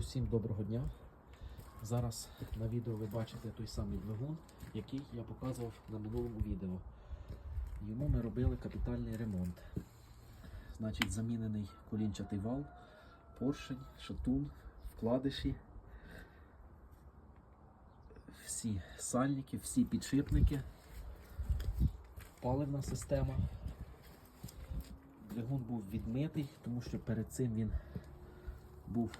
Усім доброго дня. Зараз на відео ви бачите той самий двигун, який я показував на минулому відео. Йому ми робили капітальний ремонт. Значить, замінений колінчатий вал, поршень, шатун, вкладиші, всі сальники, всі підшипники, паливна система. Двигун був відмитий, тому що перед цим він був,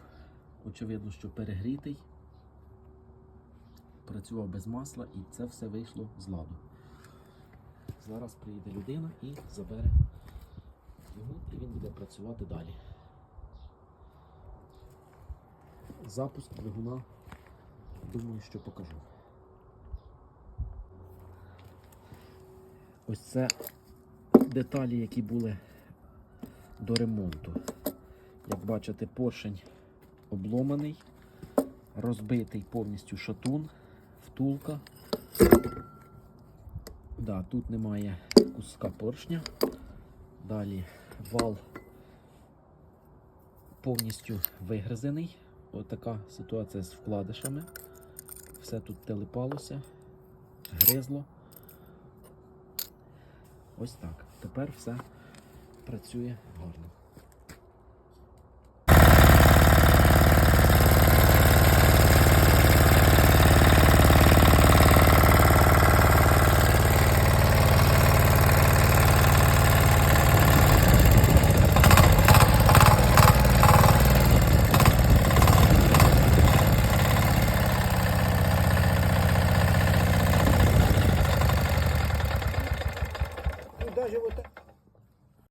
очевидно, що перегрітий, працював без масла і це все вийшло з ладу. Зараз приїде людина і забере двигун, і він буде працювати далі. Запуск двигуна, думаю, що покажу. Ось це деталі, які були до ремонту. Як бачите, поршень обломаний, розбитий повністю шатун, втулка. Да, тут немає куска поршня. Далі вал повністю вигризений. Отака ситуація з вкладишами. Все тут телепалося, гризло. Ось так. Тепер все працює гарно. Agora eu vou.